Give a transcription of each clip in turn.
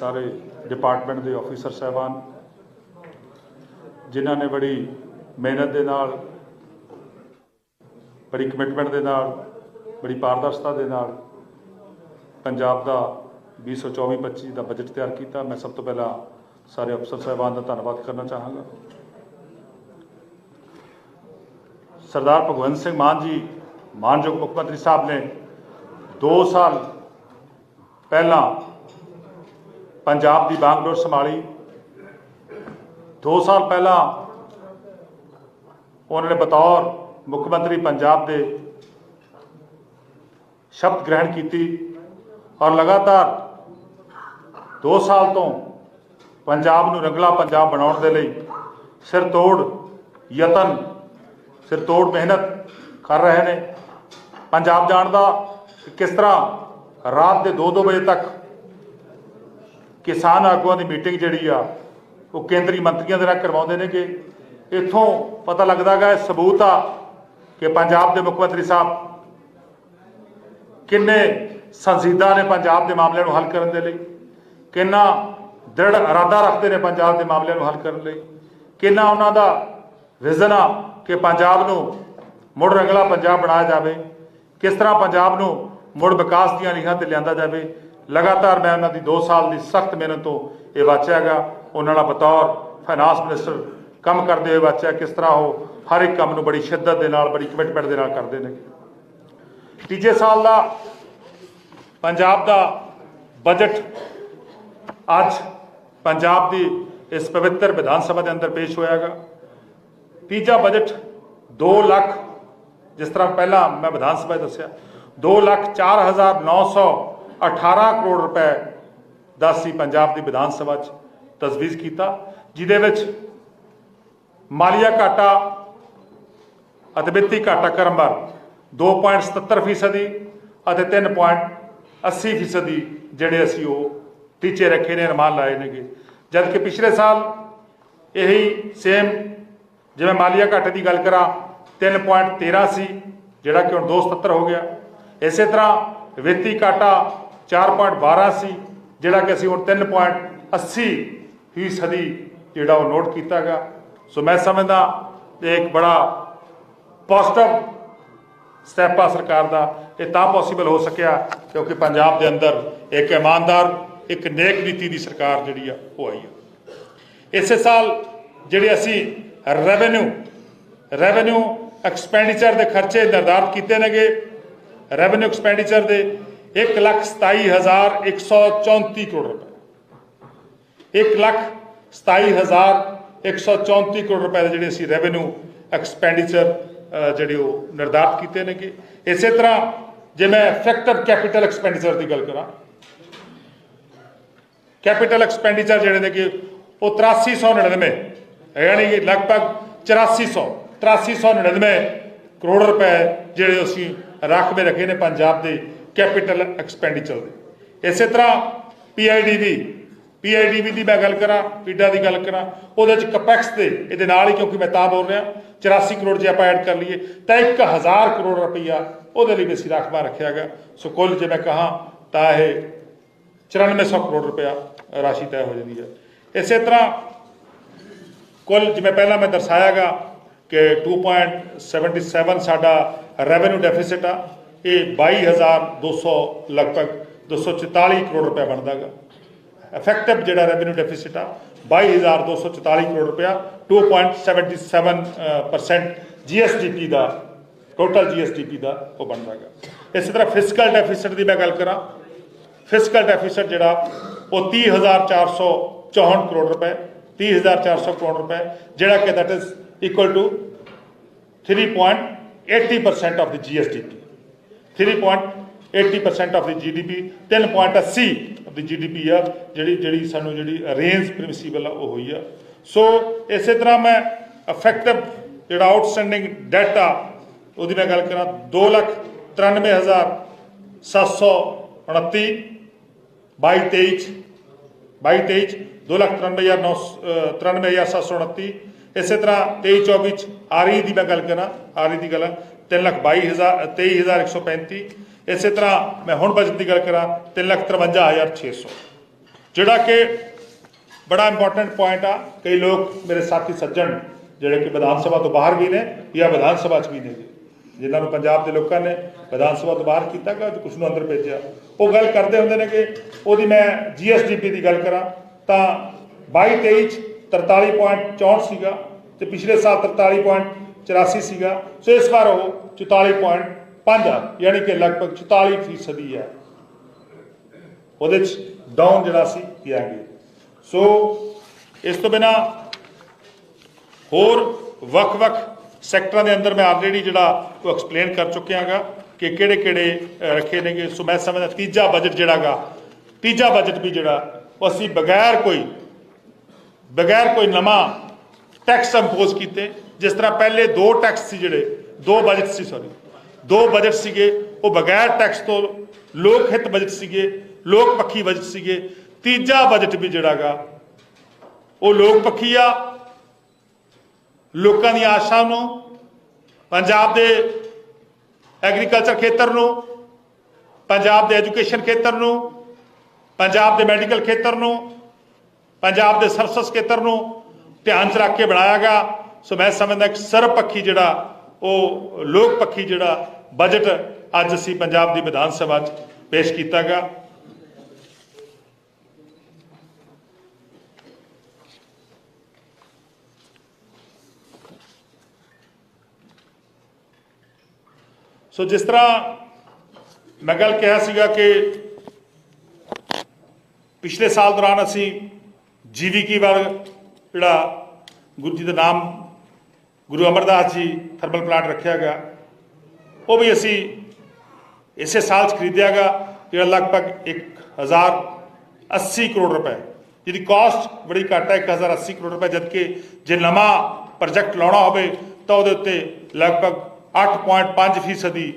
ਸਾਰੇ ਡਿਪਾਰਟਮੈਂਟ ਦੇ ਆਫੀਸਰ ਸਾਹਿਬਾਨ, ਜਿਨ੍ਹਾਂ ਨੇ ਬੜੀ ਮਿਹਨਤ ਦੇ ਨਾਲ, ਬੜੀ ਕਮਿਟਮੈਂਟ ਦੇ ਨਾਲ, ਬੜੀ ਪਾਰਦਰਸ਼ਤਾ ਦੇ ਨਾਲ ਪੰਜਾਬ ਦਾ 2024-25 ਦਾ ਬਜਟ ਤਿਆਰ ਕੀਤਾ। ਮੈਂ ਸਭ ਤੋਂ ਪਹਿਲਾਂ ਸਾਰੇ ਅਫਸਰ ਸਾਹਿਬਾਨ ਦਾ ਧੰਨਵਾਦ ਕਰਨਾ ਚਾਹਾਂਗਾ। ਸਰਦਾਰ ਭਗਵੰਤ ਸਿੰਘ ਮਾਨ ਜੀ, ਮਾਨਯੋਗ ਮੁੱਖ ਮੰਤਰੀ ਸਾਹਿਬ ਨੇ 2 ਸਾਲ ਪਹਿਲਾਂ ਪੰਜਾਬ ਦੀ ਬਾਗਡੋਰ ਸੰਭਾਲੀ। 2 ਸਾਲ ਪਹਿਲਾਂ ਉਹਨਾਂ ਨੇ ਬਤੌਰ ਮੁੱਖ ਮੰਤਰੀ ਪੰਜਾਬ ਦੇ ਸ਼ਬਦ ਗ੍ਰਹਿਣ ਕੀਤੀ ਔਰ ਲਗਾਤਾਰ 2 ਸਾਲ ਤੋਂ ਪੰਜਾਬ ਨੂੰ ਰੰਗਲਾ ਪੰਜਾਬ ਬਣਾਉਣ ਦੇ ਲਈ ਸਿਰ ਤੋੜ, ਯਤਨ, ਸਿਰ ਤੋੜ ਮਿਹਨਤ ਕਰ ਰਹੇ ਨੇ। ਪੰਜਾਬ ਜਾਣ ਦਾ ਕਿਸ ਤਰ੍ਹਾਂ ਰਾਤ ਦੇ 2-2 ਵਜੇ ਤੱਕ ਕਿਸਾਨ ਆਗੂਆਂ ਦੀ ਮੀਟਿੰਗ ਜਿਹੜੀ ਆ, ਉਹ ਕੇਂਦਰੀ ਮੰਤਰੀਆਂ ਦੇ ਨਾਲ ਕਰਵਾਉਂਦੇ ਨੇ ਕਿ ਇੱਥੋਂ ਪਤਾ ਲੱਗਦਾਗਾ ਸਬੂਤ ਆ ਕਿ ਪੰਜਾਬ ਦੇ ਮੁੱਖ ਮੰਤਰੀ ਸਾਹਿਬ ਕਿੰਨੇ ਸੰਜੀਦਾ ਨੇ ਪੰਜਾਬ ਦੇ ਮਾਮਲਿਆਂ ਨੂੰ ਹੱਲ ਕਰਨ ਦੇ ਲਈ, ਕਿੰਨਾ ਦ੍ਰਿੜ ਇਰਾਦਾ ਰੱਖਦੇ ਨੇ ਪੰਜਾਬ ਦੇ ਮਾਮਲਿਆਂ ਨੂੰ ਹੱਲ ਕਰਨ ਲਈ, ਕਿੰਨਾ ਉਹਨਾਂ ਦਾ ਵਿਜ਼ਨ ਆ ਕਿ ਪੰਜਾਬ ਨੂੰ ਮੁੜ ਰੰਗਲਾ ਪੰਜਾਬ ਬਣਾਇਆ ਜਾਵੇ, ਕਿਸ ਤਰ੍ਹਾਂ ਪੰਜਾਬ ਨੂੰ ਮੁੜ ਵਿਕਾਸ ਦੀਆਂ ਲੀਹਾਂ ਤੇ ਲਿਆਂਦਾ ਜਾਵੇ। ਲਗਾਤਾਰ ਮੈਂ ਉਹਨਾਂ ਦੀ 2 ਸਾਲ ਦੀ ਸਖਤ ਮਿਹਨਤ ਤੋਂ ਇਹ ਵਾਚਿਆਗਾ ਉਹਨਾਂ ਨਾਲ ਬਤੌਰ ਫਾਈਨਾਂਸ ਮਿਨਿਸਟਰ ਕੰਮ ਕਰਦੇ ਹੋਏ ਵਾਚਿਆ। ਕਿਸ ਤਰ੍ਹਾਂ ਉਹ ਹਰ ਇੱਕ ਕੰਮ ਨੂੰ ਬੜੀ ਸ਼ਿੱਦਤ ਦੇ ਨਾਲ, ਬੜੀ ਕਮਿਟਮੈਂਟ ਦੇ ਨਾਲ ਕਰਦੇ ਨੇ। ਤੀਜੇ ਸਾਲ ਦਾ ਪੰਜਾਬ ਦਾ ਬਜਟ ਅੱਜ ਪੰਜਾਬ ਦੀ ਇਸ ਪਵਿੱਤਰ ਵਿਧਾਨ ਸਭਾ ਦੇ ਅੰਦਰ ਪੇਸ਼ ਹੋਇਆਗਾ। ਤੀਜਾ ਬਜਟ 2 ਲੱਖ, ਜਿਸ ਤਰ੍ਹਾਂ ਪਹਿਲਾਂ ਮੈਂ ਵਿਧਾਨ ਸਭਾ 'ਚ ਦੱਸਿਆ 2 ਲੱਖ 4918 ਕਰੋੜ ਰੁਪਏ ਦਾ ਸੀ ਪੰਜਾਬ ਦੀ ਵਿਧਾਨ ਸਭਾ 'ਚ ਤਜਵੀਜ਼ ਕੀਤਾ, ਜਿਹਦੇ ਵਿੱਚ ਮਾਲੀਆ ਘਾਟਾ ਅਤੇ ਵਿੱਤੀ ਘਾਟਾ ਕਰਮਰ 2.77 ਫੀਸਦੀ ਅਤੇ 3.80 ਫੀਸਦੀ ਜਿਹੜੇ ਅਸੀਂ ਉਹ ਟੀਚੇ ਰੱਖੇ ਨੇ ਅਨੁਮਾਨ ਲਾਏ ਨੇਗੇ। ਜਦ ਕਿ ਪਿਛਲੇ ਸਾਲ ਇਹੀ ਸੇਮ ਜਿਵੇਂ ਮਾਲੀਆ ਘਾਟੇ ਦੀ ਗੱਲ ਕਰਾਂ 3.13 ਸੀ, ਜਿਹੜਾ ਕਿ ਹੁਣ 2.77 ਹੋ ਗਿਆ। ਇਸੇ ਤਰ੍ਹਾਂ ਵਿੱਤੀ ਘਾਟਾ 4.12 ਸੀ, ਜਿਹੜਾ ਕਿ ਅਸੀਂ ਹੁਣ 3.80 ਫੀਸਦੀ ਜਿਹੜਾ ਉਹ ਨੋਟ ਕੀਤਾਗਾ। ਸੋ ਮੈਂ ਸਮਝਦਾ ਇਹ ਇੱਕ ਬੜਾ ਪੋਜ਼ਿਟਿਵ ਸਟੈਪ ਆ ਸਰਕਾਰ ਦਾ, ਇਹ ਤਾਂ ਪੋਸੀਬਲ ਹੋ ਸਕਿਆ, ਕਿਉਂਕਿ ਪੰਜਾਬ ਦੇ ਅੰਦਰ ਇੱਕ ਇਮਾਨਦਾਰ, ਇੱਕ ਨੇਕ ਨੀਤੀ ਦੀ ਸਰਕਾਰ ਜਿਹੜੀ ਆ, ਉਹ ਆਈ ਆ। ਇਸੇ ਸਾਲ ਜਿਹੜੇ ਅਸੀਂ ਰੈਵਨਿਊ ਰੈਵਨਿਊ ਐਕਸਪੈਂਡੀਚਰ ਦੇ ਖਰਚੇ ਨਿਰਧਾਰਤ ਕੀਤੇ ਨੇਗੇ ਰੈਵਨਿਊ ਐਕਸਪੈਂਡੀਚਰ ਦੇ 127134 ਕਰੋੜ ਰੁਪਏ 127134 ਕਰੋੜ ਰੁਪਏ ਦੇ ਜਿਹੜੇ ਅਸੀਂ ਰੈਵਨਿਊ ਐਕਸਪੈਂਡੀਚਰ ਜਿਹੜੇ ਉਹ ਨਿਰਧਾਰਤ ਕੀਤੇ ਨੇਗੇ ਇਸੇ ਤਰ੍ਹਾਂ ਜੇ ਮੈਂ ਫੈਕਟਰ ਕੈਪੀਟਲ ਐਕਸਪੈਂਡੀਚਰ ਦੀ ਗੱਲ ਕਰਾਂ ਕੈਪੀਟਲ ਐਕਸਪੈਂਡੀਚਰ ਜਿਹੜੇ ਨੇ ਕਿ ਉਹ 8399 ਯਾਨੀ ਕਿ ਲਗਭਗ 8400 8399 ਕਰੋੜ ਰੁਪਏ ਜਿਹੜੇ ਅਸੀਂ ਰਾਖਵੇਂ ਰੱਖੇ ਨੇ ਪੰਜਾਬ ਦੇ ਕੈਪੀਟਲ ਐਕਸਪੈਂਡੀਚਰ ਦੇ। ਇਸੇ ਤਰ੍ਹਾਂ ਪੀਆਈਡੀਵੀ ਪੀਆਈਡੀਵੀ ਦੀ ਮੈਂ ਗੱਲ ਕਰਾਂ ਪੀਡਾ ਦੀ ਗੱਲ ਕਰਾਂ, ਉਹਦੇ ਚ ਕਪੈਕਸ ਦੇ, ਇਹਦੇ ਨਾਲ ਹੀ ਕਿਉਂਕਿ ਮੈਂ ਤਾਂ ਬੋਲ ਰਿਹਾ 84 ਕਰੋੜ ਜੇ ਆਪਾਂ ਐਡ ਕਰ ਲਈਏ, ਤਾਂ 1000 ਕਰੋੜ ਰੁਪਈਆ ਉਹਦੇ ਲਈ ਵੀ ਅਸੀਂ ਰਾਖਵਾ ਰੱਖਿਆਗਾ ਸੋ ਕੁੱਲ ਜੇ ਮੈਂ ਕਹਾਂ, ਤਾਂ ਇਹ 9400 ਕਰੋੜ ਰੁਪਇਆ ਰਾਸ਼ੀ ਤੈਅ ਹੋ ਜਾਂਦੀ ਹੈ। ਇਸੇ ਤਰ੍ਹਾਂ ਕੁੱਲ ਜਿਵੇਂ ਪਹਿਲਾਂ ਮੈਂ ਦਰਸਾਇਆਗਾ ਕਿ 2.77 ਸਾਡਾ ਰੈਵਨਿਊ ਡੈਫਿਸਿਟ ਆ ਇਹ 22200 ਲਗਭਗ 244 ਕਰੋੜ ਰੁਪਇਆ ਬਣਦਾਗਾ। ਇਫੈਕਟਿਵ ਜਿਹੜਾ ਰੈਵਨਿਊ ਡੈਫਿਸਿਟ ਆ 22244 ਕਰੋੜ ਰੁਪਇਆ 2.77% ਜੀਐਸਡੀਪੀ uh, ਦਾ ਟੋਟਲ ਜੀਐਸਡੀਪੀ ਦਾ ਉਹ ਬਣਦਾਗਾ। ਇਸੇ ਤਰ੍ਹਾਂ ਫਿਸਕਲ ਡੈਫਿਸਿਟ ਦੀ ਮੈਂ ਗੱਲ ਕਰਾਂ ਫਿਸਕਲ ਡੈਫਿਸਿਟ ਜਿਹੜਾ, ਉਹ 30464 ਕਰੋੜ ਰੁਪਏ 30400 ਕਰੋੜ ਰੁਪਏ, ਜਿਹੜਾ ਕਿ that is equal to 3.80% of the GSDP 3.80% of the GDP 3.80 of the GDP ਆ, ਜਿਹੜੀ ਜਿਹੜੀ ਸਾਨੂੰ ਜਿਹੜੀ ਰੇਂਜ ਪ੍ਰਿੰਸੀਪਲ ਆ, ਉਹ ਹੋਈ ਆ। ਸੋ ਇਸੇ ਤਰ੍ਹਾਂ ਮੈਂ ਅਫੈਕਟਿਵ ਜਿਹੜਾ ਆਊਟਸਟੈਂਡਿੰਗ ਡੈਟ ਆ, ਉਹਦੀ ਮੈਂ ਗੱਲ ਕਰਾਂ 2 ਲੱਖ 93729 22 23 22 23 2 ਲੱਖ 93729 ਇਸੇ ਤਰ੍ਹਾਂ 23 24 ਚ ਆਰਈ ਦੀ ਮੈਂ ਗੱਲ ਕਰਾਂ ਆਰਈ ਦੀ ਗੱਲ 3 ਲੱਖ 22000 23135 ਇਸੇ ਤਰ੍ਹਾਂ ਮੈਂ ਹੁਣ ਬਜਟ ਦੀ ਗੱਲ ਕਰਾਂ 3 ਲੱਖ 53600 ਜਿਹੜਾ ਕਿ ਬੜਾ ਇੰਪੋਰਟੈਂਟ ਪੁਆਇੰਟ ਆ, ਕਈ ਲੋਕ ਮੇਰੇ ਸਾਥੀ ਸੱਜਣ ਜਿਹੜੇ ਕਿ ਵਿਧਾਨ ਸਭਾ ਤੋਂ ਬਾਹਰ ਵੀ ਨੇ ਜਾਂ ਵਿਧਾਨ ਸਭਾ 'ਚ ਵੀ ਨੇ। ਜਿਨ੍ਹਾਂ ਨੂੰ ਪੰਜਾਬ ਦੇ ਲੋਕਾਂ ਨੇ ਵਿਧਾਨ ਸਭਾ ਤੋਂ ਬਾਹਰ ਕੀਤਾ ਗਿਆ ਤੇ ਕੁਝ ਨੂੰ ਅੰਦਰ ਭੇਜਿਆ। ਉਹ ਗੱਲ ਕਰਦੇ ਹੁੰਦੇ ਨੇ ਕਿ ਉਹਦੀ ਮੈਂ ਜੀਐਸਡੀਪੀ ਦੀ ਗੱਲ ਕਰਾਂ, ਤਾਂ 22 23 'ਚ 43.64 ਸੀਗਾ ਤੇ ਪਿਛਲੇ ਸਾਲ 43.84 ਸੀਗਾ। ਸੋ ਇਸ ਵਾਰ ਉਹ 44.5 ਆ, ਯਾਨੀ ਕਿ ਲਗਭਗ 44 ਫੀਸਦੀ ਹੈ। ਉਹਦੇ ਚ ਡਾਊਨ ਜਿਹੜਾ ਸੀ ਕੀਤਾ ਗਿਆ। ਸੋ ਇਸ ਤੋਂ ਬਿਨਾ ਹੋਰ ਵੱਖ-ਵੱਖ ਸੈਕਟਰਾਂ ਦੇ ਅੰਦਰ ਮੈਂ ਆਲਰੇਡੀ ਜਿਹੜਾ ਉਹ ਐਕਸਪਲੇਨ ਕਰ ਚੁੱਕਿਆਗਾ ਕਿ ਕਿਹੜੇ ਕਿਹੜੇ ਰੱਖੇ ਨੇਗੇ। ਸੋ ਮੈਂ ਸਮਝਦਾ ਤੀਜਾ ਬਜਟ ਜਿਹੜਾਗਾ ਤੀਜਾ ਬਜਟ ਵੀ ਜਿਹੜਾ ਅਸੀਂ ਬਗੈਰ ਕੋਈ ਬਗੈਰ ਕੋਈ ਨਵਾਂ ਟੈਕਸ ਇੰਪੋਜ਼ ਕੀਤੇ। ਜਿਸ ਤਰ੍ਹਾਂ ਪਹਿਲੇ ਦੋ ਟੈਕਸ ਸੀ ਜਿਹੜੇ, ਦੋ ਬਜਟ ਸੀ ਸੌਰੀ ਦੋ ਬਜਟ ਸੀਗੇ, ਉਹ ਬਗੈਰ ਟੈਕਸ ਤੋਂ ਲੋਕ ਹਿੱਤ ਬਜਟ ਸੀਗੇ, ਲੋਕ ਪੱਖੀ ਬਜਟ ਸੀਗੇ। ਤੀਜਾ ਬਜਟ ਵੀ ਜਿਹੜਾਗਾ ਉਹ ਲੋਕ ਪੱਖੀ ਆ। ਲੋਕਾਂ ਦੀਆਂ ਆਸ਼ਾ ਨੂੰ, ਪੰਜਾਬ ਦੇ ਐਗਰੀਕਲਚਰ ਖੇਤਰ ਨੂੰ, ਪੰਜਾਬ ਦੇ ਐਜੂਕੇਸ਼ਨ ਖੇਤਰ ਨੂੰ, ਪੰਜਾਬ ਦੇ ਮੈਡੀਕਲ ਖੇਤਰ ਨੂੰ, ਪੰਜਾਬ ਦੇ ਸਰਵਿਸ ਖੇਤਰ ਨੂੰ ਧਿਆਨ 'ਚ ਰੱਖ ਕੇ ਬਣਾਇਆ ਗਿਆ। ਸੋ ਮੈਂ ਸਮਝਦਾ ਕਿ ਸਰਬਪੱਖੀ ਜਿਹੜਾ ਉਹ ਲੋਕ ਪੱਖੀ ਜਿਹੜਾ ਬਜਟ ਅੱਜ ਅਸੀਂ ਪੰਜਾਬ ਦੀ ਵਿਧਾਨ ਸਭਾ 'ਚ ਪੇਸ਼ ਕੀਤਾ ਗਿਆ ਸੋ ਜਿਸ ਤਰ੍ਹਾਂ ਮੈਂ ਗੱਲ ਕਿਹਾ ਸੀਗਾ ਕਿ ਪਿਛਲੇ ਸਾਲ ਦੌਰਾਨ ਅਸੀਂ ਜੀਵੀ ਕੀ ਵਾਰ ਜਿਹੜਾ ਗੁਰੂ ਜੀ ਦਾ ਨਾਮ ਗੁਰੂ ਅਮਰਦਾਸ ਜੀ ਥਰਮਲ ਪਲਾਂਟ ਰੱਖਿਆ ਗਿਆ ਉਹ ਵੀ ਅਸੀਂ ਇਸੇ ਸਾਲ ਚ ਖਰੀਦਿਆ ਗਿਆ ਜਿਹੜਾ ਲਗਭਗ 1080 ਕਰੋੜ ਰੁਪਏ। ਜਿਹਦੀ ਕਾਸਟ ਬੜੀ ਘੱਟ ਹੈ 1080 ਕਰੋੜ ਰੁਪਏ, ਜਦਕਿ ਜੇ ਨਵਾਂ ਪ੍ਰੋਜੈਕਟ ਲਾਉਣਾ ਹੋਵੇ, ਤਾਂ ਉਹਦੇ ਉੱਤੇ ਲਗਭਗ 8.5 ਫੀਸਦੀ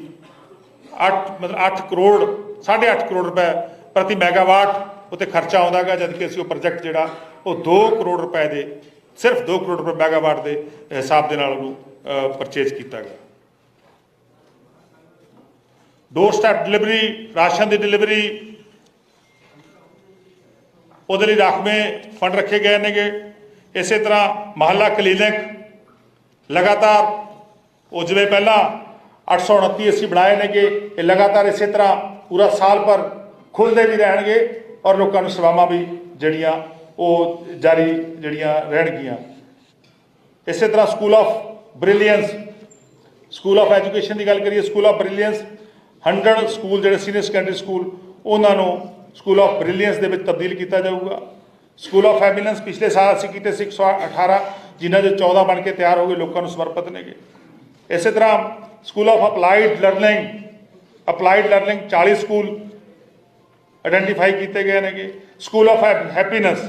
8 ਮਤਲਬ 8 ਕਰੋੜ 8.5 ਕਰੋੜ ਰੁਪਏ ਪ੍ਰਤੀ ਮੈਗਾਵਾਟ ਉੱਤੇ ਖਰਚਾ ਆਉਂਦਾਗਾ ਜਦਕਿ ਅਸੀਂ ਉਹ ਪ੍ਰੋਜੈਕਟ ਜਿਹੜਾ, ਉਹ 2 ਕਰੋੜ ਰੁਪਏ ਦੇ ਸਿਰਫ 2 ਕਰੋੜ ਰੁਪਏ ਮੈਗਾਵਾਟ ਦੇ ਹਿਸਾਬ ਦੇ ਨਾਲ ਉਹਨੂੰ ਪਰਚੇਜ਼ ਕੀਤਾ ਗਿਆ। ਡੋਰ ਸਟੈਪ ਡਿਲੀਵਰੀ ਰਾਸ਼ਨ ਦੀ ਡਿਲੀਵਰੀ ਉਹਦੇ ਲਈ ਰਾਖਵੇਂ ਫੰਡ ਰੱਖੇ ਗਏ ਨੇਗੇ। ਇਸੇ ਤਰ੍ਹਾਂ ਮਹੱਲਾ ਕਲੀਨਿਕ ਲਗਾਤਾਰ, ਉਹ ਜਿਵੇਂ ਪਹਿਲਾਂ 829 ਅਸੀਂ ਬਣਾਏ ਨੇਗੇ, ਇਹ ਲਗਾਤਾਰ ਇਸੇ ਤਰ੍ਹਾਂ ਪੂਰਾ ਸਾਲ ਭਰ ਖੁੱਲਦੇ ਵੀ ਰਹਿਣਗੇ ਔਰ ਲੋਕਾਂ ਨੂੰ ਸੇਵਾਵਾਂ ਵੀ ਜਿਹੜੀਆਂ ਉਹ ਜਾਰੀ ਜਿਹੜੀਆਂ ਰਹਿਣਗੀਆਂ ਇਸੇ ਤਰ੍ਹਾਂ school of brilliance school of education ਦੀ ਗੱਲ ਕਰੀਏ ਸਕੂਲ ਆਫ ਬ੍ਰਿਲੀਅੰਸ 100 ਸਕੂਲ ਜਿਹੜੇ ਸੀਨੀਅਰ ਸੈਕੰਡਰੀ ਸਕੂਲ ਉਹਨਾਂ ਨੂੰ ਸਕੂਲ ਆਫ ਬ੍ਰਿਲੀਅੰਸ ਦੇ ਵਿੱਚ ਤਬਦੀਲ ਕੀਤਾ ਜਾਊਗਾ। ਸਕੂਲ ਆਫ ਐਬੀਲੈਂਸ ਪਿਛਲੇ ਸਾਲ ਅਸੀਂ ਕੀਤੇ ਸੀ 118 ਜਿਨ੍ਹਾਂ ਦੇ 14 ਬਣ ਕੇ ਤਿਆਰ ਹੋ ਗਏ, ਲੋਕਾਂ ਨੂੰ ਸਮਰਪਿਤ ਨੇਗੇ ਇਸੇ ਤਰ੍ਹਾਂ school of applied learning applied learning 40 school identify ਕੀਤੇ ਗਏ ਨੇਗੇ। School of happiness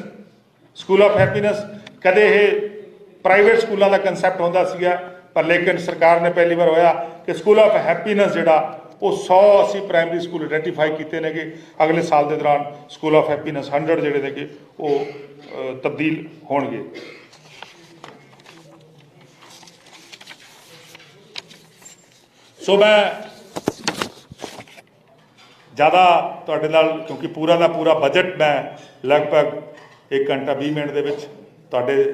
school of happiness ਕਦੇ ਇਹ ਪ੍ਰਾਈਵੇਟ ਸਕੂਲਾਂ ਦਾ ਕਨਸੈਪਟ ਹੁੰਦਾ ਸੀਗਾ, ਪਰ ਲੇਕਿਨ ਸਰਕਾਰ ਨੇ ਪਹਿਲੀ ਵਾਰ ਹੋਇਆ ਕਿ ਸਕੂਲ ਆਫ ਹੈਪੀਨੈਸ ਜਿਹੜਾ, ਉਹ 100 ਅਸੀਂ ਪ੍ਰਾਇਮਰੀ ਸਕੂਲ ਆਇਡੈਂਟੀਫਾਈ ਕੀਤੇ ਨੇਗੇ। ਅਗਲੇ ਸਾਲ ਦੇ ਦੌਰਾਨ ਸਕੂਲ ਆਫ ਹੈਪੀਨੈਸ 100 ਜਿਹੜੇ ਨੇਗੇ, ਉਹ ਤਬਦੀਲ ਹੋਣਗੇ। ਸੋ ਮੈਂ ਜ਼ਿਆਦਾ ਤੁਹਾਡੇ ਨਾਲ, ਕਿਉਂਕਿ ਪੂਰਾ ਦਾ ਪੂਰਾ ਬਜਟ ਮੈਂ ਲਗਭਗ 1 ਘੰਟਾ 20 ਮਿੰਟ ਦੇ ਵਿੱਚ ਤੁਹਾਡੇ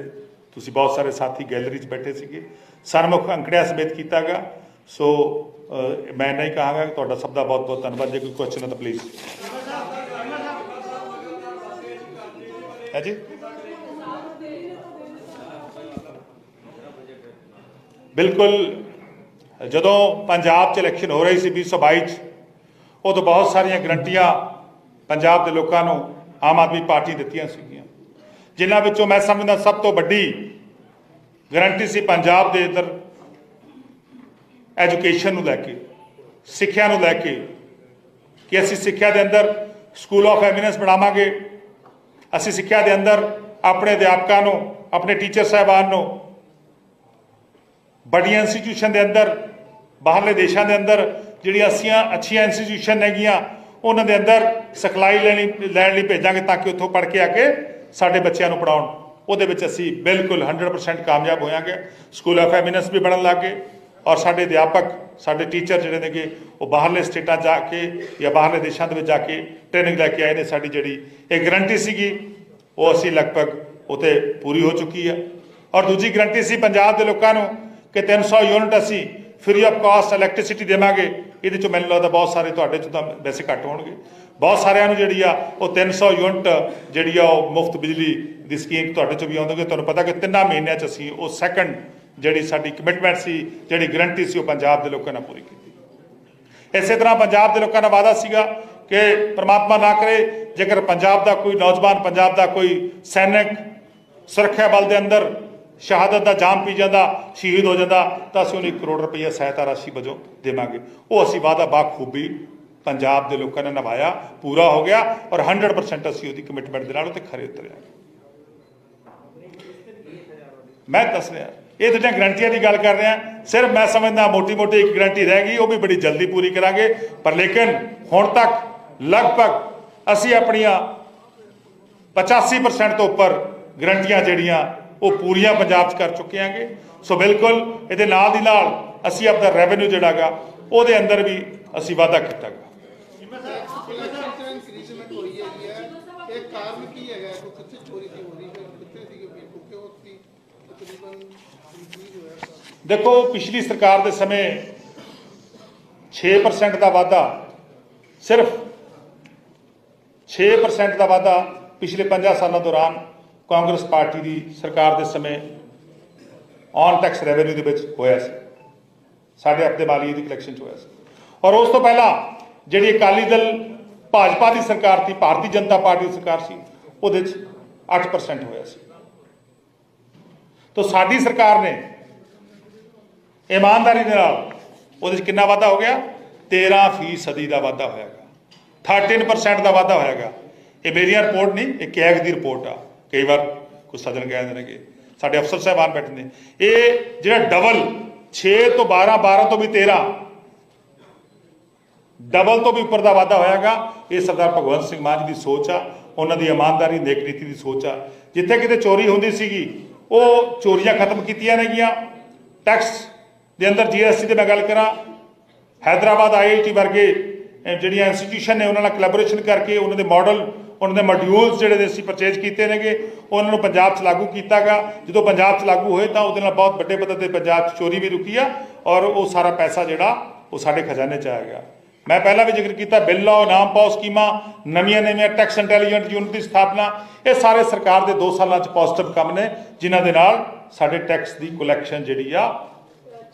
ਤੁਸੀਂ ਬਹੁਤ ਸਾਰੇ ਸਾਥੀ ਗੈਲਰੀ 'ਚ ਬੈਠੇ ਸੀਗੇ। ਸਰਮੁਖ ਅੰਕੜਿਆਂ ਸਮੇਤ ਕੀਤਾ ਗਿਆ। ਸੋ ਅ, ਮੈਂ ਨਹੀਂ ਕਹਾਂਗਾ ਕਿ ਤੁਹਾਡਾ ਸਭ ਦਾ ਬਹੁਤ ਬਹੁਤ ਧੰਨਵਾਦ। ਜੇ ਕੋਈ ਕੁਐਸਚਨ ਹੈ ਤਾਂ ਪਲੀਜ਼ ਹੈ ਜੀ ਬਿਲਕੁਲ। ਜਦੋਂ ਪੰਜਾਬ 'ਚ ਇਲੈਕਸ਼ਨ ਹੋ ਰਹੀ ਸੀ 2022 'ਚ ਉਦੋਂ ਬਹੁਤ ਸਾਰੀਆਂ ਗਰੰਟੀਆਂ ਪੰਜਾਬ ਦੇ ਲੋਕਾਂ ਨੂੰ ਆਮ ਆਦਮੀ ਪਾਰਟੀ ਦਿੱਤੀਆਂ ਸੀਗੀਆਂ। ਜਿਨ੍ਹਾਂ ਵਿੱਚੋਂ ਮੈਂ ਸਮਝਦਾ ਸਭ ਤੋਂ ਵੱਡੀ ਗਰੰਟੀ ਸੀ ਪੰਜਾਬ ਦੇ ਅੰਦਰ ਐਜੂਕੇਸ਼ਨ ਨੂੰ ਲੈ ਕੇ, ਸਿੱਖਿਆ ਨੂੰ ਲੈ ਕੇ ਕਿ ਅਸੀਂ ਸਿੱਖਿਆ ਦੇ ਅੰਦਰ ਸਕੂਲ ਆਫ ਐਮੀਨੈਂਸ ਬਣਾਵਾਂਗੇ, ਅਸੀਂ ਸਿੱਖਿਆ ਦੇ ਅੰਦਰ ਆਪਣੇ ਅਧਿਆਪਕਾਂ ਨੂੰ, ਆਪਣੇ ਟੀਚਰ ਸਾਹਿਬਾਨ ਨੂੰ, ਵੱਡੀਆਂ ਇੰਸਟੀਟਿਊਸ਼ਨ ਦੇ ਅੰਦਰ, ਬਾਹਰਲੇ ਦੇਸ਼ਾਂ ਦੇ ਅੰਦਰ ਜਿਹੜੀਆਂ ਅੱਛੀਆਂ ਅੱਛੀਆਂ ਇੰਸਟੀਟਿਊਸ਼ਨ ਹੈਗੀਆਂ, ਉਹਨਾਂ ਦੇ ਅੰਦਰ ਸਿਖਲਾਈ ਲੈਣੀ, ਲੈਣ ਲਈ ਭੇਜਾਂਗੇ ਤਾਂ ਕਿ ਉੱਥੋਂ ਪੜ੍ਹ ਕੇ ਆ ਕੇ ਸਾਡੇ ਬੱਚਿਆਂ ਨੂੰ ਪੜਾਉਣ ਉਹਦੇ ਵਿੱਚ ਅਸੀਂ ਬਿਲਕੁਲ 100% ਕਾਮਯਾਬ ਹੋਵਾਂਗੇ ਸਕੂਲ ਆਫ ਐਮੀਨੈਂਸ ਵੀ ਬਣਨ ਲੱਗੇ ਔਰ ਸਾਡੇ ਅਧਿਆਪਕ, ਸਾਡੇ ਟੀਚਰ ਜਿਹੜੇ ਨੇਗੇ, ਉਹ ਬਾਹਰਲੇ ਸਟੇਟਾਂ ਜਾ ਕੇ ਜਾਂ ਬਾਹਰਲੇ ਦੇਸ਼ਾਂ ਦੇ ਵਿੱਚ ਜਾ ਕੇ ਟ੍ਰੇਨਿੰਗ ਲੈ ਕੇ ਆਏ ਨੇ। ਸਾਡੀ ਜਿਹੜੀ ਇਹ ਗਰੰਟੀ ਸੀਗੀ, ਉਹ ਅਸੀਂ ਲਗਭਗ ਉਤੇ ਪੂਰੀ ਹੋ ਚੁੱਕੀ ਹੈ ਔਰ ਦੂਜੀ ਗਰੰਟੀ ਸੀ ਪੰਜਾਬ ਦੇ ਲੋਕਾਂ ਨੂੰ ਕਿ 300 ਯੂਨਿਟ ਅਸੀਂ ਫ੍ਰੀ ਆਫ ਕਾਸਟ ਇਲੈਕਟ੍ਰਿਸਿਟੀ ਦੇਵਾਂਗੇ। ਇਹਦੇ ਚੋਂ ਮੈਨੂੰ ਲੱਗਦਾ ਬਹੁਤ ਸਾਰੇ ਤੁਹਾਡੇ ਚੋਂ ਤਾਂ ਵੈਸੇ ਘੱਟ ਹੋਣਗੇ। ਬਹੁਤ ਸਾਰਿਆਂ ਨੂੰ ਜਿਹੜੀ ਆ, ਉਹ 300 ਯੂਨਿਟ ਜਿਹੜੀ ਆ, ਉਹ ਮੁਫਤ ਬਿਜਲੀ ਦੀ ਸਕੀਮ ਤੁਹਾਡੇ ਚੋਂ ਵੀ ਆਉਂਦੋਗੇ ਤੁਹਾਨੂੰ ਪਤਾ ਕਿ ਤਿੰਨਾਂ ਮਹੀਨਿਆਂ ਚ ਅਸੀਂ ਉਹ ਸੈਕੰਡ ਜਿਹੜੀ ਸਾਡੀ ਕਮਿਟਮੈਂਟ ਸੀ, ਜਿਹੜੀ ਗਰੰਟੀ ਸੀ, ਉਹ ਪੰਜਾਬ ਦੇ ਲੋਕਾਂ ਨਾਲ ਪੂਰੀ ਕੀਤੀ। ਇਸੇ ਤਰ੍ਹਾਂ ਪੰਜਾਬ ਦੇ ਲੋਕਾਂ ਦਾ ਵਾਅਦਾ ਸੀਗਾ ਕਿ ਪ੍ਰਮਾਤਮਾ ਨਾ ਕਰੇ, ਜੇਕਰ ਪੰਜਾਬ ਦਾ ਕੋਈ ਨੌਜਵਾਨ, ਪੰਜਾਬ ਦਾ ਕੋਈ ਸੈਨਿਕ ਸੁਰੱਖਿਆ ਬਲ ਦੇ ਅੰਦਰ ਸ਼ਹਾਦਤ ਦਾ ਜਾਮ ਪੀ ਜਾਂਦਾ, ਸ਼ਹੀਦ ਹੋ ਜਾਂਦਾ, ਤਾਂ ਅਸੀਂ ਉਹਨੂੰ 1 ਕਰੋੜ ਰੁਪਈਆ ਸਹਾਇਤਾ ਰਾਸ਼ੀ ਵਜੋਂ ਦੇਵਾਂਗੇ। ਉਹ ਅਸੀਂ ਵਾਅਦਾ ਬਾਖੂਬੀ ਪੰਜਾਬ ਦੇ ਲੋਕਾਂ ਨੇ ਨਿਭਾਇਆ ਪੂਰਾ ਹੋ ਗਿਆ ਔਰ 100% ਅਸੀਂ ਉਹਦੀ ਕਮਿਟਮੈਂਟ ਦੇ ਨਾਲ ਉੱਤੇ ਖਰੇ ਉਤਰਿਆ। ਮੈਂ ਦੱਸ ਰਿਹਾ, ਇਹ ਤੁਹਾਡੀਆਂ ਗਰੰਟੀਆਂ ਦੀ ਗੱਲ ਕਰ ਰਿਹਾ, ਸਿਰਫ ਮੈਂ ਸਮਝਦਾ ਮੋਟੀ ਮੋਟੀ ਇੱਕ ਗਰੰਟੀ ਰਹਿ ਗਈ, ਉਹ ਵੀ ਬੜੀ ਜਲਦੀ ਪੂਰੀ ਕਰਾਂਗੇ, ਪਰ ਲੇਕਿਨ ਹੁਣ ਤੱਕ ਲਗਭਗ ਅਸੀਂ ਆਪਣੀਆਂ 85% ਤੋਂ ਉੱਪਰ ਗਰੰਟੀਆਂ ਜਿਹੜੀਆਂ, ਉਹ ਪੂਰੀਆਂ ਪੰਜਾਬ 'ਚ ਕਰ ਚੁੱਕੇ ਆਂਗੇ ਸੋ ਬਿਲਕੁਲ ਇਹਦੇ ਨਾਲ ਦੀ ਨਾਲ ਅਸੀਂ ਆਪਣਾ ਰੈਵਨਿਊ ਜਿਹੜਾਗਾ ਉਹਦੇ ਅੰਦਰ ਵੀ ਅਸੀਂ ਵਾਅਦਾ ਕੀਤਾਗਾ ਇਨਕਰੀਜ਼ਮੈਂਟ ਹੋਈ ਹੈਗੀ ਹੈ ਇਹ ਕਾਰਨ ਕੀ ਹੈਗਾ ਕੋਈ ਕਿੱਥੇ ਚੋਰੀ ਕੀ ਹੋ ਰਹੀ ਹੈ ਕਿੱਥੇ ਸੀ ਕਿ ਕਿਉਂ ਸੀ ਤਕਰੀਬਨ ਇਨਕਰੀਜ਼ ਹੋਇਆ ਕਾਫੀ। ਦੇਖੋ, ਪਿਛਲੀ ਸਰਕਾਰ ਦੇ ਸਮੇਂ 6% ਦਾ ਵਾਧਾ, ਸਿਰਫ 6% ਦਾ ਵਾਧਾ ਪਿਛਲੇ 50 ਸਾਲਾਂ ਦੌਰਾਨ ਕਾਂਗਰਸ ਪਾਰਟੀ ਦੀ ਸਰਕਾਰ ਦੇ ਸਮੇਂ ਔਨ ਟੈਕਸ ਰੈਵਨਿਊ ਦੇ ਵਿੱਚ ਹੋਇਆ ਸੀ। ਸਾਡੇ ਆਪਣੇ ਮਾਲੀਏ ਦੀ ਕਲੈਕਸ਼ਨ ਚ ਹੋਇਆ ਸੀ। ਔਰ ਉਸ ਤੋਂ ਪਹਿਲਾਂ ਜਿਹੜੀ ਅਕਾਲੀ ਦਲ ਭਾਜਪਾ ਦੀ ਸਰਕਾਰ ਸੀ, ਭਾਰਤੀ ਜਨਤਾ ਪਾਰਟੀ ਦੀ ਸਰਕਾਰ ਸੀ, ਉਹਦੇ ਚ 8% ਹੋਇਆ ਸੀ। ਤਾਂ ਸਾਡੀ ਸਰਕਾਰ ਨੇ ਇਮਾਨਦਾਰੀ ਦੇ ਨਾਲ, ਉਹਦੇ ਚ ਕਿੰਨਾ ਵਾਧਾ ਹੋ ਗਿਆ? 13 ਫੀਸਦੀ ਦਾ ਵਾਧਾ ਹੋਇਆਗਾ 13% ਦਾ ਵਾਧਾ ਹੋਇਆਗਾ ਇਹ ਮੇਰੀਆਂ ਰਿਪੋਰਟ ਨਹੀਂ, ਇਹ ਕੈਗ ਦੀ ਰਿਪੋਰਟ ਆ। ਕਈ ਵਾਰ ਕੁਝ ਸੱਜਣ ਕਹਿੰਦੇ ਨੇ ਕਿ ਸਾਡੇ ਅਫਸਰ ਸਾਹਿਬਾਨ ਬੈਠੇ ਨੇ। ਇਹ ਜਿਹੜਾ ਡਬਲ 6 ਤੋਂ 12 12 ਤੋਂ ਵੀ 13 ਡਬਲ ਤੋਂ ਵੀ ਉੱਪਰ ਦਾ ਵਾਧਾ ਹੋਇਆਗਾ ਇਹ ਸਰਦਾਰ ਭਗਵੰਤ ਸਿੰਘ ਮਾਨ ਜੀ ਦੀ ਸੋਚ ਆ, ਉਹਨਾਂ ਦੀ ਇਮਾਨਦਾਰੀ, ਨੇਕ ਨੀਤੀ ਦੀ ਸੋਚ ਆ। ਜਿੱਥੇ ਕਿਤੇ ਚੋਰੀ ਹੁੰਦੀ ਸੀਗੀ, ਉਹ ਚੋਰੀਆਂ ਖਤਮ ਕੀਤੀਆਂ ਨੇਗੀਆਂ। ਟੈਕਸ ਦੇ ਅੰਦਰ ਜੀਐਸਟੀ ਤੇ ਮੈਂ ਗੱਲ ਕਰਾਂ, ਹੈਦਰਾਬਾਦ ਆਈਆਈਟੀ ਵਰਗੇ ਜਿਹੜੀਆਂ ਇੰਸਟੀਟਿਊਸ਼ਨ ਨੇ, ਉਹਨਾਂ ਨਾਲ ਕੋਲੈਬੋਰੇਸ਼ਨ ਕਰਕੇ ਉਹਨਾਂ ਦੇ ਮਾਡਲ ਉਹਨਾਂ ਦੇ ਮੋਡਿਊਲਸ ਜਿਹੜੇ ਦੇ ਅਸੀਂ ਪਰਚੇਜ ਕੀਤੇ ਨੇਗੇ, ਉਹਨਾਂ ਨੂੰ ਪੰਜਾਬ 'ਚ ਲਾਗੂ ਕੀਤਾਗਾ। ਜਦੋਂ ਪੰਜਾਬ 'ਚ ਲਾਗੂ ਹੋਏ ਤਾਂ ਉਹਦੇ ਨਾਲ ਬਹੁਤ ਵੱਡੇ ਪੱਧਰ ਤੇ ਪੰਜਾਬ 'ਚ ਚੋਰੀ ਵੀ ਰੁਕੀ ਆ ਔਰ ਉਹ ਸਾਰਾ ਪੈਸਾ ਜਿਹੜਾ ਉਹ ਸਾਡੇ ਖਜ਼ਾਨੇ 'ਚ ਆ ਗਿਆ। ਮੈਂ ਪਹਿਲਾਂ ਵੀ ਜ਼ਿਕਰ ਕੀਤਾ, ਬਿੱਲ ਲਾਓ, ਨਾਮ ਪਾਓ ਸਕੀਮਾਂ, ਨਵੀਆਂ ਨਵੀਆਂ ਟੈਕਸ ਇੰਟੈਲੀਜੈਂਟ ਯੂਨਿਟ ਦੀ ਸਥਾਪਨਾ, ਇਹ ਸਾਰੇ ਸਰਕਾਰ ਦੇ 2 ਸਾਲਾਂ 'ਚ ਪੋਜ਼ਿਟਿਵ ਕੰਮ ਨੇ, ਜਿਨ੍ਹਾਂ ਦੇ ਨਾਲ ਸਾਡੇ ਟੈਕਸ ਦੀ ਕਲੈਕਸ਼ਨ ਜਿਹੜੀ ਆ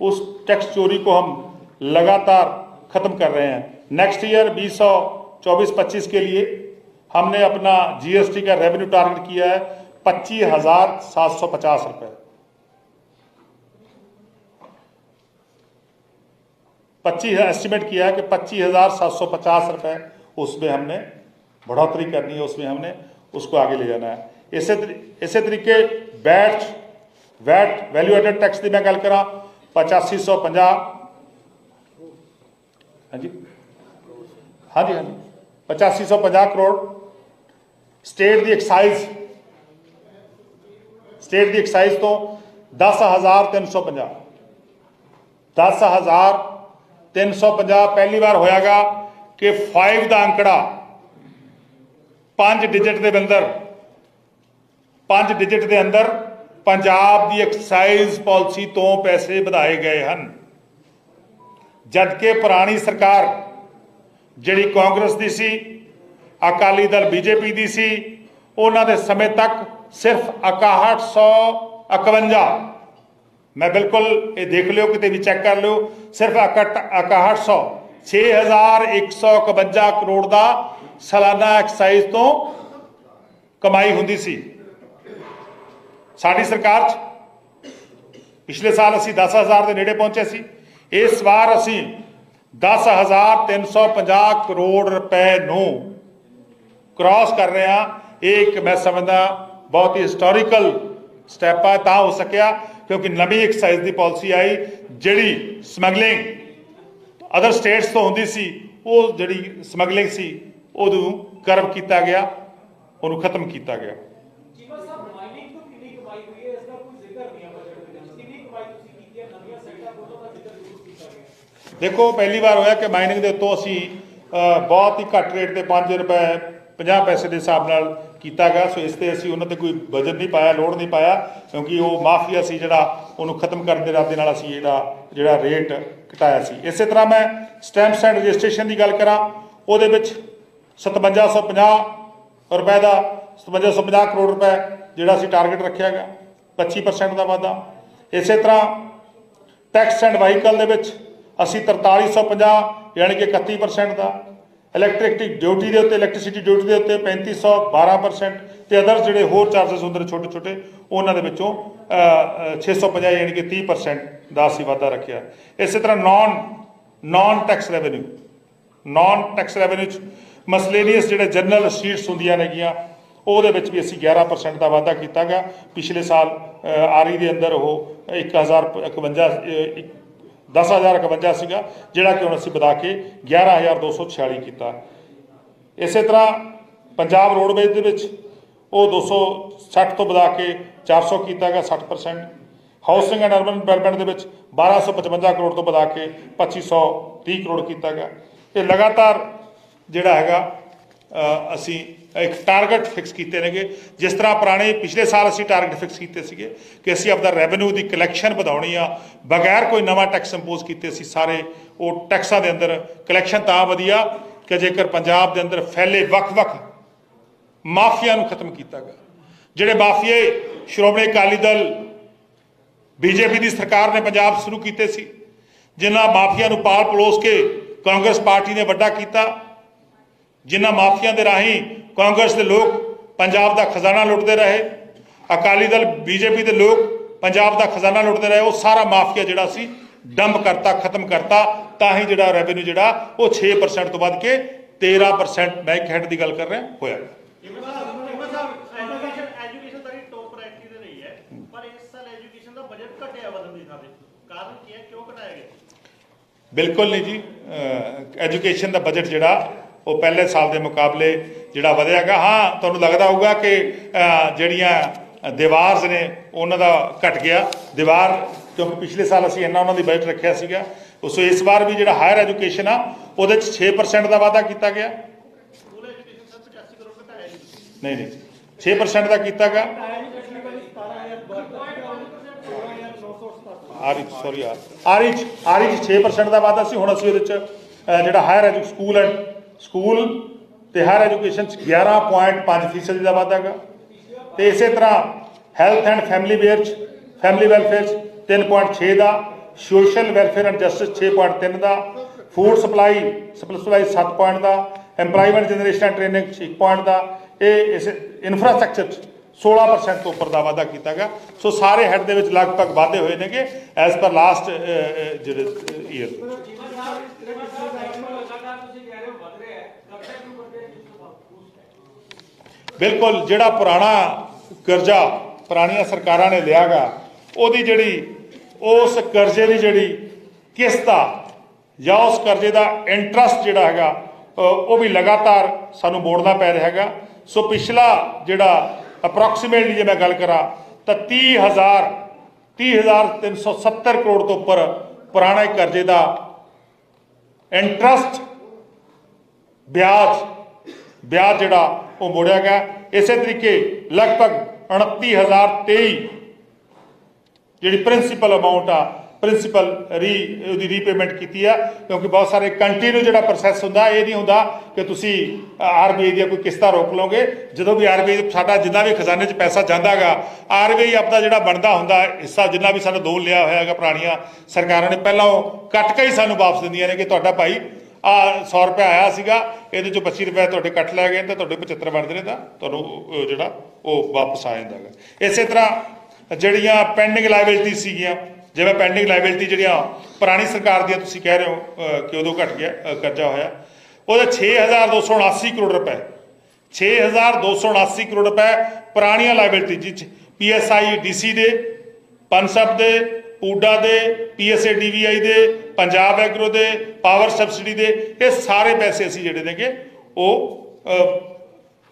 उस टैक्स चोरी को हम लगातार ख़त्म कर रहे हैं। नेक्स्ट ईयर बीस सौ, चौबीस, पच्चीस के लिए हमने अपना जीएसटी का रेवेन्यू टारगेट किया है पच्चीस हज़ार सात सौ पचास रुपए। पच्चीस एस्टिमेट किया है कि पच्चीस हज़ार सात सौ पचास रुपए उसमें हमने बढ़ोतरी करनी है, उसमें हमने उसको आगे ले जाना है। इसे तरीके bat VAT value added tax की मैं गल करा 8550 ਹਾਂਜੀ। ਹਾਂਜੀ ਹਾਂਜੀ। 8550 ਕਰੋੜ। ਸਟੇਟ ਦੀ ਐਕਸਾਈਜ਼। ਸਟੇਟ ਦੀ ਐਕਸਾਈਜ਼ ਤੋਂ 10350 10350 ਪਹਿਲੀ ਵਾਰ ਹੋਇਆਗਾ ਕਿ 5 ਦਾ ਅੰਕੜਾ 5 ਡਿਜਿਟ ਦੇ ਅੰਦਰ 5 ਡਿਜਿਟ ਦੇ ਅੰਦਰ ਪੰਜਾਬ ਦੀ ਐਕਸਾਈਜ਼ ਪਾਲਿਸੀ ਤੋਂ ਪੈਸੇ ਵਧਾਏ ਗਏ ਹਨ। ਜਦਕਿ ਪੁਰਾਣੀ ਸਰਕਾਰ, ਜਿਹੜੀ ਕਾਂਗਰਸ ਦੀ ਸੀ, ਅਕਾਲੀ ਦਲ ਬੀਜੇਪੀ ਦੀ ਸੀ, ਉਹਨਾਂ ਦੇ ਸਮੇਂ ਤੱਕ ਸਿਰਫ 6151 ਮੈਂ ਬਿਲਕੁਲ ਇਹ ਦੇਖ ਲਿਓ, ਕਿਤੇ ਵੀ ਚੈੱਕ ਕਰ ਲਿਓ, ਸਿਰਫ 6100 6151 ਕਰੋੜ ਦਾ ਸਾਲਾਨਾ ਐਕਸਾਈਜ਼ ਤੋਂ ਕਮਾਈ ਹੁੰਦੀ ਸੀ। ਸਾਡੀ ਸਰਕਾਰ 'ਚ ਪਿਛਲੇ ਸਾਲ ਅਸੀਂ 10000 ਦੇ ਨੇੜੇ ਪਹੁੰਚੇ ਸੀ। ਇਸ ਵਾਰ ਅਸੀਂ 10350 ਕਰੋੜ ਰੁਪਏ ਨੂੰ ਕ੍ਰਾਸ ਕਰ ਰਹੇ ਹਾਂ। ਇਹ ਇੱਕ ਮੈਂ ਸਮਝਦਾ ਬਹੁਤ ਹੀ ਹਿਸਟੋਰੀਕਲ ਸਟੈਪ ਆ, ਤਾਂ ਹੋ ਸਕਿਆ, ਕਿਉਂਕਿ ਨਵੀਂ ਐਕਸਾਈਜ਼ ਦੀ ਪਾਲਿਸੀ ਆਈ, ਜਿਹੜੀ ਸਮਗਲਿੰਗ ਅਦਰ ਸਟੇਟਸ ਤੋਂ ਹੁੰਦੀ ਸੀ, ਉਹ ਜਿਹੜੀ ਸਮਗਲਿੰਗ ਸੀ, ਉਹਨੂੰ ਕਰਬ ਕੀਤਾ ਗਿਆ, ਉਹਨੂੰ ਖਤਮ ਕੀਤਾ ਗਿਆ ਚੀਮਾ ਸਾਹਿਬ ਮਾਈਨਿੰਗ ਤੋਂ ਕਿੰਨੀ ਕਮਾਈ ਹੋਈ ਹੈ ਇਸ ਦਾ ਕੋਈ ਜ਼ਿਕਰ ਨਹੀਂ ਆ ਬਜਟ ਦੇ ਵਿੱਚ ਕਿੰਨੀ ਕਮਾਈ ਤੁਸੀਂ ਕੀਤੀ ਹੈ ਨਵੀਆਂ ਸਾਈਟਾਂ ਖੋਲ੍ਹਣ ਦਾ ਜ਼ਿਕਰ ਜ਼ਰੂਰ ਕੀਤਾ ਗਿਆ ਦੇਖੋ, ਪਹਿਲੀ ਵਾਰ ਹੋਇਆ ਕਿ ਮਾਈਨਿੰਗ ਦੇ ਉੱਤੋਂ ਅਸੀਂ ਬਹੁਤ ਹੀ ਘੱਟ ਰੇਟ ਤੇ 5 ਰੁਪਏ 50 ਪੈਸੇ ਦੇ ਹਿਸਾਬ ਨਾਲ ਕੀਤਾ ਗਿਆ। ਸੋ ਇਸ ਤੇ ਅਸੀਂ ਉਹਨਾਂ ਤੇ ਕੋਈ ਬਜਟ ਨਹੀਂ ਪਾਇਆ ਲੋਡ ਨਹੀਂ ਪਾਇਆ, ਕਿਉਂਕਿ ਉਹ ਮਾਫੀਆ ਸੀ ਜਿਹੜਾ ਉਹਨੂੰ ਖਤਮ ਕਰਨ ਦੇ ਇਰਾਦੇ ਨਾਲ ਅਸੀਂ ਇਹਦਾ ਜਿਹੜਾ ਰੇਟ ਘਟਾਇਆ ਸੀ। ਇਸੇ ਤਰ੍ਹਾਂ ਮੈਂ ਸਟੈਂਪਸ ਐਂਡ ਰਜਿਸਟ੍ਰੇਸ਼ਨ ਦੀ ਗੱਲ ਕਰਾਂ, ਉਹਦੇ ਵਿੱਚ 5750 ਰੁਪਏ ਦਾ 5750 ਕਰੋੜ ਰੁਪਏ ਜਿਹੜਾ ਅਸੀਂ ਟਾਰਗੇਟ ਰੱਖਿਆ ਗਿਆ 25% ਦਾ ਵਾਧਾ। ਇਸੇ ਤਰ੍ਹਾਂ ਟੈਕਸ ਐਂਡ ਵਾਹੀਕਲ ਦੇ ਵਿੱਚ ਅਸੀਂ 4350 ਯਾਨੀ ਕਿ 31% ਦਾ। ਇਲੈਕਟ੍ਰਿਸਿਟੀ ਡਿਊਟੀ ਦੇ ਉੱਤੇ ਇਲੈਕਟ੍ਰਿਸਿਟੀ ਡਿਊਟੀ ਦੇ ਉੱਤੇ 3512% ਤੇ ਅਦਰ ਜਿਹੜੇ ਹੋਰ ਚਾਰजेस ਹੁੰਦੇ ਨੇ ਛੋਟੇ ਛੋਟੇ ਉਹਨਾਂ ਦੇ ਵਿੱਚੋਂ ਅ, ਅ, 650 ਯਾਨੀ ਕਿ 30% ਦਾ ਅਸੀਂ ਵਾਧਾ ਰੱਖਿਆ। ਇਸੇ ਤਰ੍ਹਾਂ non non tax revenue non tax revenue ਚ ਮਸਲੇਨੀਅਸ ਜਿਹੜੇ ਜਨਰਲ ਸ਼ੀਟਸ ਹੁੰਦੀਆਂ ਨੇਗੀਆਂ ਉਹਦੇ ਵਿੱਚ ਵੀ ਅਸੀਂ 11% ਦਾ ਵਾਧਾ ਕੀਤਾ ਗਿਆ ਪਿਛਲੇ ਸਾਲ ਆਰੀ ਦੇ ਅੰਦਰ ਉਹ 1051 10051 ਸੀਗਾ, ਜਿਹੜਾ ਕਿ ਹੁਣ ਅਸੀਂ ਵਧਾ ਕੇ 11246 ਕੀਤਾ। ਇਸੇ ਤਰ੍ਹਾਂ ਪੰਜਾਬ ਰੋਡਵੇਜ਼ ਦੇ ਵਿੱਚ ਉਹ 260 ਤੋਂ ਵਧਾ ਕੇ 400 ਕੀਤਾ ਗਿਆ 60% ਹਾਊਸਿੰਗ ਐਂਡ ਅਰਬਨ ਡਿਵੈਲਪਮੈਂਟ ਦੇ ਵਿੱਚ 1255 ਕਰੋੜ ਤੋਂ ਵਧਾ ਕੇ 2530 ਕਰੋੜ ਕੀਤਾ ਗਿਆ। ਇਹ ਲਗਾਤਾਰ ਜਿਹੜਾ ਹੈਗਾ ਅਸੀਂ ਇੱਕ ਟਾਰਗੇਟ ਫਿਕਸ ਕੀਤੇ ਨੇਗੇ। ਜਿਸ ਤਰ੍ਹਾਂ ਪੁਰਾਣੇ ਪਿਛਲੇ ਸਾਲ ਅਸੀਂ ਟਾਰਗੇਟ ਫਿਕਸ ਕੀਤੇ ਸੀਗੇ ਕਿ ਅਸੀਂ ਆਪਦਾ ਰੈਵਨਿਊ ਦੀ ਕਲੈਕਸ਼ਨ ਵਧਾਉਣੀ ਆ, ਬਗੈਰ ਕੋਈ ਨਵਾਂ ਟੈਕਸ ਇੰਪੋਜ਼ ਕੀਤੇ ਸੀ ਸਾਰੇ ਉਹ ਟੈਕਸਾਂ ਦੇ ਅੰਦਰ ਕਲੈਕਸ਼ਨ ਤਾਂ ਵਧੀਆ ਕਿ ਜੇਕਰ ਪੰਜਾਬ ਦੇ ਅੰਦਰ ਫੈਲੇ ਵੱਖ-ਵੱਖ ਮਾਫੀਆ ਨੂੰ ਖਤਮ ਕੀਤਾ ਗਿਆ। ਜਿਹੜੇ ਮਾਫੀਏ, ਸ਼੍ਰੋਮਣੀ ਅਕਾਲੀ ਦਲ, ਬੀਜੇਪੀ ਦੀ ਸਰਕਾਰ ਨੇ ਪੰਜਾਬ ਸ਼ੁਰੂ ਕੀਤੇ ਸੀ, ਜਿਨ੍ਹਾਂ ਮਾਫੀਆ ਨੂੰ ਪਾਲ ਪਲੋਸ ਕੇ ਕਾਂਗਰਸ ਪਾਰਟੀ ਨੇ ਵੱਡਾ ਕੀਤਾ ਜਿਨ੍ਹਾਂ ਮਾਫੀਆ ਦੇ ਰਾਹੀਂ ਕਾਂਗਰਸ ਦੇ ਲੋਕ ਪੰਜਾਬ ਦਾ ਖਜ਼ਾਨਾ ਲੁੱਟਦੇ ਰਹੇ ਅਕਾਲੀ ਦਲ ਬੀਜੇਪੀ ਦੇ ਲੋਕ ਪੰਜਾਬ ਦਾ ਖਜ਼ਾਨਾ ਲੁੱਟਦੇ ਰਹੇ ਉਹ ਸਾਰਾ ਮਾਫੀਆ ਜਿਹੜਾ ਸੀ ਡੰਪ ਕਰਤਾ ਖਤਮ ਕਰਤਾ ਤਾਂ ਹੀ ਜਿਹੜਾ ਰੈਵਨਿਊ ਜਿਹੜਾ ਉਹ 6% ਤੋਂ ਵੱਧ ਕੇ 13% ਮੈਂ ਇੱਕ ਹੈਡ ਦੀ ਗੱਲ ਕਰ ਰਿਹਾ ਹੋਇਆ। ਬਿਲਕੁਲ ਨਹੀਂ ਜੀ ਐਜੂਕੇਸ਼ਨ ਦਾ ਬਜਟ ਜਿਹੜਾ ਉਹ ਪਹਿਲੇ ਸਾਲ ਦੇ ਮੁਕਾਬਲੇ ਜਿਹੜਾ ਵਧਿਆਗਾ, ਹਾਂ, ਤੁਹਾਨੂੰ ਲੱਗਦਾ ਹੋਊਗਾ ਕਿ ਜਿਹੜੀਆਂ ਦੀਵਾਰਸ ਨੇ, ਉਹਨਾਂ ਦਾ ਘਟ ਗਿਆ। ਦੀਵਾਰ, ਕਿਉਂਕਿ ਪਿਛਲੇ ਸਾਲ ਅਸੀਂ ਇੰਨਾ ਉਹਨਾਂ ਦੀ ਬਜਟ ਰੱਖਿਆ ਸੀਗਾ, ਉਸ ਇਸ ਵਾਰ ਵੀ ਜਿਹੜਾ ਹਾਇਰ ਐਜੂਕੇਸ਼ਨ ਆ, ਉਹਦੇ ਚ 6% ਦਾ ਵਾਧਾ ਕੀਤਾ ਗਿਆ। ਨਹੀਂ ਨਹੀਂ 6% ਦਾ ਕੀਤਾ ਗਿਆ। ਆਰੀ ਸੌਰੀ ਆਰੀ ਆਰੀ 6% ਦਾ ਵਾਧਾ ਸੀ, ਹੁਣ ਅਸੀਂ ਉਹਦੇ ਚ ਜਿਹੜਾ ਹਾਇਰ ਐਜੂ ਸਕੂਲ ਐਂਡ ਸਕੂਲ ਤੇ ਹਾਇਰ ਐਜੂਕੇਸ਼ਨ ਚ 11.5 ਫੀਸਦੀ ਦਾ ਵਾਧਾ ਹੈਗਾ। ਤੇ ਇਸੇ ਤਰ੍ਹਾਂ ਹੈਲਥ ਐਂਡ ਫੈਮਿਲੀ ਵੇਅਰ ਚ ਫੈਮਿਲੀ ਵੈਲਫੇਅਰ ਚ 3.6 ਦਾ ਸੋਸ਼ਲ ਵੈਲਫੇਅਰ ਐਂਡ ਜਸਟਿਸ 6.3 ਦਾ ਫੂਡ ਸਪਲਾਈ ਸਪਲਾਈ 7 ਪੁਆਇੰਟ ਦਾ, EMPLOYMENT generation and training 1 point ਦਾ, ਇਹ ਇਸ ਇਨਫਰਾਸਟ੍ਰਕਚਰ ਚ 16% ਤੋਂ ਉੱਪਰ ਦਾ ਵਾਧਾ ਕੀਤਾ ਗਿਆ ਸੋ ਸਾਰੇ ਹੈਡ ਦੇ ਵਿੱਚ ਲਗਭਗ ਵਾਧੇ ਹੋਏ ਨੇਗੇ ਐਜ਼ ਪਰ ਲਾਸਟ ਜਿਹੜੇ ਈਅਰ ਲਗਾਤਾਰ ਤੁਸੀਂ ਕਹਿ ਰਹੇ ਹੋ ਵਧ ਰਿਹਾ ਹੈ ਕਬ ਤੱਕ ਨੂੰ ਵਧੇ ਜਿਸ ਤੋਂ ਬਾਅਦ ਬਿਲਕੁਲ ਜਿਹੜਾ ਪੁਰਾਣਾ ਕਰਜ਼ਾ ਪੁਰਾਣੀਆਂ ਸਰਕਾਰਾਂ ਨੇ ਲਿਆਗਾ, ਉਹਦੀ ਜਿਹੜੀ, ਉਸ ਕਰਜ਼ੇ ਦੀ ਜਿਹੜੀ ਕਿਸ਼ਤ ਆ, ਜਾਂ ਉਸ ਕਰਜ਼ੇ ਦਾ ਇੰਟਰਸਟ ਜਿਹੜਾ ਹੈਗਾ ਉਹ ਵੀ ਲਗਾਤਾਰ ਸਾਨੂੰ ਮੋੜਨਾ ਪੈ ਰਿਹਾ ਹੈਗਾ। ਸੋ ਪਿਛਲਾ ਜਿਹੜਾ ਅਪਰੋਕਸੀਮੇਟਲੀ ਜੇ ਮੈਂ ਗੱਲ ਕਰਾਂ, ਤਾਂ 30000 30370 ਕਰੋੜ ਤੋਂ ਉੱਪਰ ਪੁਰਾਣੇ ਕਰਜ਼ੇ ਦਾ ਇੰਟਰਸਟ ਵਿਆਜ ਵਿਆਜ ਜਿਹੜਾ ਉਹ ਮੋੜਿਆ ਗਿਆ। ਇਸੇ ਤਰੀਕੇ ਲਗਭਗ 29023 ਜਿਹੜੀ ਪ੍ਰਿੰਸੀਪਲ ਅਮਾਉਂਟ ਆ ਪ੍ਰਿੰਸੀਪਲ ਰੀ, ਉਹਦੀ ਰੀਪੇਮੈਂਟ ਕੀਤੀ ਆ, ਕਿਉਂਕਿ ਬਹੁਤ ਸਾਰੇ ਕੰਟੀਨਿਊ ਜਿਹੜਾ ਪ੍ਰੋਸੈਸ ਹੁੰਦਾ, ਇਹ ਨਹੀਂ ਹੁੰਦਾ ਕਿ ਤੁਸੀਂ ਆਰਬੀਆਈ ਦੀਆਂ ਕੋਈ ਕਿਸ਼ਤਾਂ ਰੋਕ ਲਓਗੇ। ਜਦੋਂ ਵੀ ਆਰਬੀਆਈ ਸਾਡਾ ਜਿੰਨਾ ਵੀ ਖਜ਼ਾਨੇ 'ਚ ਪੈਸਾ ਜਾਂਦਾਗਾ ਆਰਬੀਆਈ ਆਪਦਾ ਜਿਹੜਾ ਬਣਦਾ ਹੁੰਦਾ, ਹਿੱਸਾ ਜਿੰਨਾ ਵੀ ਸਾਨੂੰ ਲੋਨ ਲਿਆ ਹੋਇਆ ਹੈਗਾ ਪੁਰਾਣੀਆਂ ਸਰਕਾਰਾਂ ਨੇ, ਪਹਿਲਾਂ ਉਹ ਕੱਟ ਕੇ ਹੀ ਸਾਨੂੰ ਵਾਪਸ ਦਿੰਦੀਆਂ ਨੇ ਕਿ ਤੁਹਾਡਾ ਭਾਈ ਆ 100 ਰੁਪਏ ਆਇਆ ਸੀਗਾ, ਇਹਦੇ ਚੋਂ 25 ਰੁਪਏ ਤੁਹਾਡੇ ਕੱਟ ਲੈ ਗਏ ਤਾਂ ਤੁਹਾਡੇ 75 ਬਣਦੇ ਨੇ ਤਾਂ ਤੁਹਾਨੂੰ ਜਿਹੜਾ ਉਹ ਵਾਪਸ ਆ ਜਾਂਦਾ ਹੈਗਾ। ਇਸੇ ਤਰ੍ਹਾਂ ਜਿਹੜੀਆਂ ਪੈਂਡਿੰਗ ਲਾਇਬਿਲਟੀ ਸੀਗੀਆਂ, ਜਿਵੇਂ ਪੈਂਡਿੰਗ ਲਾਇਬਿਲਿਟੀ ਜਿਹੜੀਆਂ ਪੁਰਾਣੀ ਸਰਕਾਰ ਦੀਆਂ ਤੁਸੀਂ ਕਹਿ ਰਹੇ ਹੋ ਕਿ ਉਦੋਂ ਘਟ ਗਿਆ ਕਰਜ਼ਾ ਹੋਇਆ, ਉਹਦਾ 6279 ਕਰੋੜ ਰੁਪਏ। 6279 ਕਰੋੜ ਰੁਪਏ ਪੁਰਾਣੀਆਂ ਲਾਇਬਿਲਿਟੀ ਜਿਹ ਪੀਐਸਆਈ ਡੀਸੀ ਦੇ ਪਨਸਬ ਦੇ ਪੂਡਾ ਦੇ ਪੀਐਸਏ ਡੀਵੀਆਈ ਦੇ ਪੰਜਾਬ ਐਗਰੋ ਦੇ ਪਾਵਰ ਸਬਸਿਡੀ ਦੇ ਇਹ ਸਾਰੇ ਪੈਸੇ ਅਸੀਂ ਜਿਹੜੇ ਨੇਗੇ ਉਹ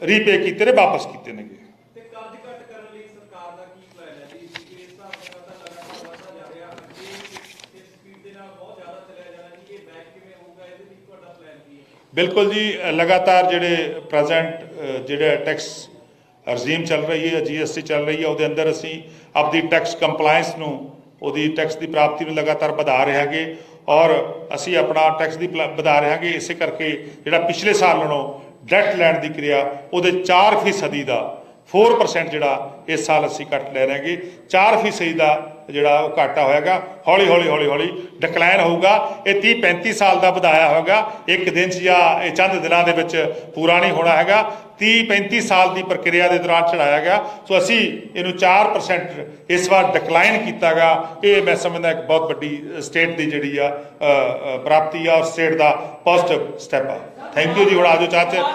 ਰੀਪੇ ਕੀਤੇ ਨੇ ਵਾਪਸ ਕੀਤੇ ਨੇਗੇ। ਬਿਲਕੁਲ ਜੀ ਲਗਾਤਾਰ ਜਿਹੜੇ ਪ੍ਰੈਜ਼ੈਂਟ ਜਿਹੜਾ ਟੈਕਸ ਰਜੀਮ ਚੱਲ ਰਹੀ ਹੈ ਜੀਐਸਟੀ ਚੱਲ ਰਹੀ ਹੈ ਉਹਦੇ ਅੰਦਰ ਅਸੀਂ ਆਪਦੀ ਟੈਕਸ ਕੰਪਲਾਈਂਸ ਨੂੰ ਉਹਦੀ ਟੈਕਸ ਦੀ ਪ੍ਰਾਪਤੀ ਨੂੰ ਲਗਾਤਾਰ ਵਧਾ ਰਹੇ ਹਾਂਗੇ। ਔਰ ਅਸੀਂ ਆਪਣਾ ਟੈਕਸ ਦੀ ਪਲਾ- ਵਧਾ ਰਹੇ ਹਾਂਗੇ, ਇਸੇ ਕਰਕੇ ਜਿਹੜਾ ਪਿਛਲੇ ਸਾਲ ਨਾਲੋਂ ਡੈਟ ਲੈਣ ਦੀ ਕਿਰਿਆ, ਉਹਦੇ 4 ਫੀਸਦੀ ਦਾ 4% ਜਿਹੜਾ ਇਸ ਸਾਲ ਅਸੀਂ ਕੱਟ ਲੈ ਰਹੇ ਹਾਂਗੇ। 4 ਫੀਸਦੀ ਦਾ ਜਿਹੜਾ ਉਹ ਘਾਟਾ ਹੋਏਗਾ ਹੌਲੀ ਹੌਲੀ ਹੌਲੀ ਹੌਲੀ ਡਿਕਲਾਈਨ ਹੋਊਗਾ। ਇਹ 30 35 ਸਾਲ ਦਾ ਵਧਾਇਆ ਹੋਏਗਾ ਇੱਕ ਦਿਨ 'ਚ ਜਾਂ ਇਹ ਚੰਦ ਦਿਨਾਂ ਦੇ ਵਿੱਚ ਪੂਰਾ ਨਹੀਂ ਹੋਣਾ ਹੈਗਾ। 30 35 ਸਾਲ ਦੀ ਪ੍ਰਕਿਰਿਆ ਦੇ ਦੌਰਾਨ ਚੜਾਇਆ ਗਿਆ। ਸੋ ਅਸੀਂ ਇਹਨੂੰ 4% ਇਸ ਵਾਰ ਡਿਕਲਾਈਨ ਕੀਤਾਗਾ। ਇਹ ਮੈਂ ਸਮਝਦਾ ਇੱਕ ਬਹੁਤ ਵੱਡੀ ਸਟੇਟ ਦੀ ਜਿਹੜੀ ਆ ਪ੍ਰਾਪਤੀ ਆ ਔਰ ਸਟੇਟ ਦਾ ਪੋਜ਼ਿਟਿਵ ਸਟੈਪ ਆ। ਥੈਂਕ ਯੂ ਜੀ, ਹੁਣ ਆਜੋ ਚਾਚਾ